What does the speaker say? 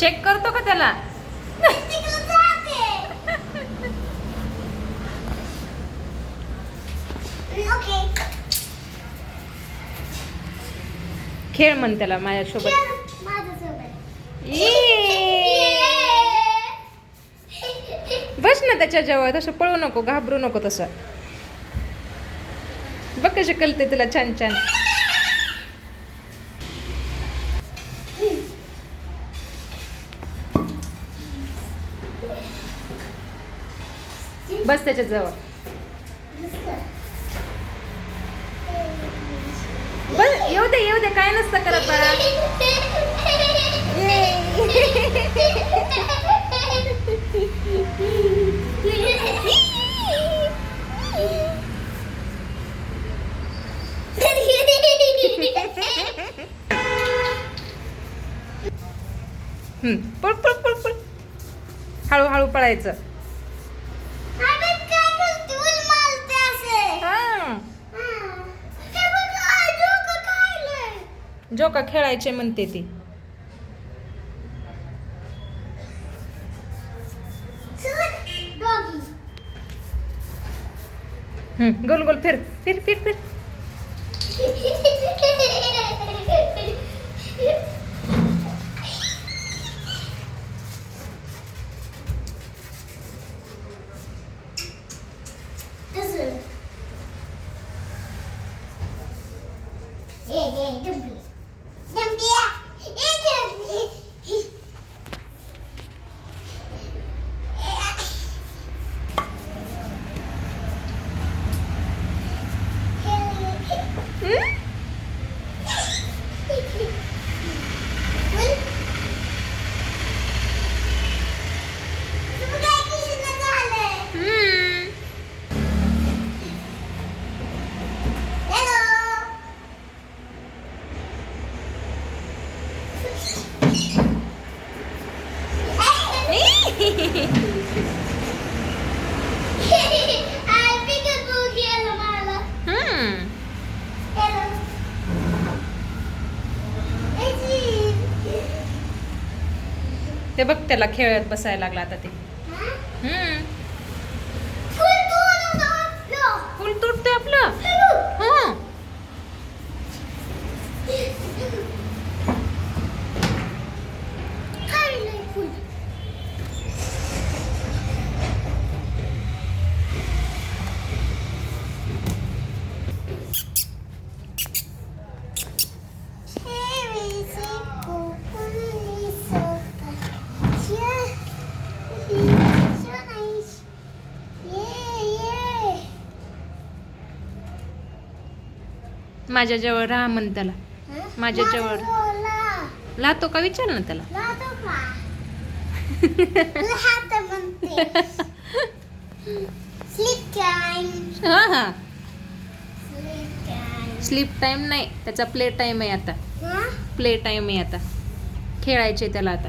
Check करतो का त्याला? ओके खेळ म्हण त्याला माझ्यासोबत. बस ना त्याच्याजवळ तसं पळू नको घाबरू नको तसं. बघ कशी कळते तुला छान छान. बस त्याच्याजवळ बस येऊ दे येऊ दे काय नसतं करत बाळा. हळूहळू पळायचं. जोका खेळायचे म्हणते ती. गोल गोल फिर फिर फिर फिर. हम्म? ते बघ त्याला खेळत बसायला लागला आता ते हम्म. माझ्या जवळ राहा म्हण त्याला. माझ्या जवळ. लातो का? विचार ना त्याला. स्लीप टाइम हा हा. स्लीप नाही. त्याचा प्ले टाइम आहे आता. प्ले टाइम आहे आता. खेळायचे त्याला आता.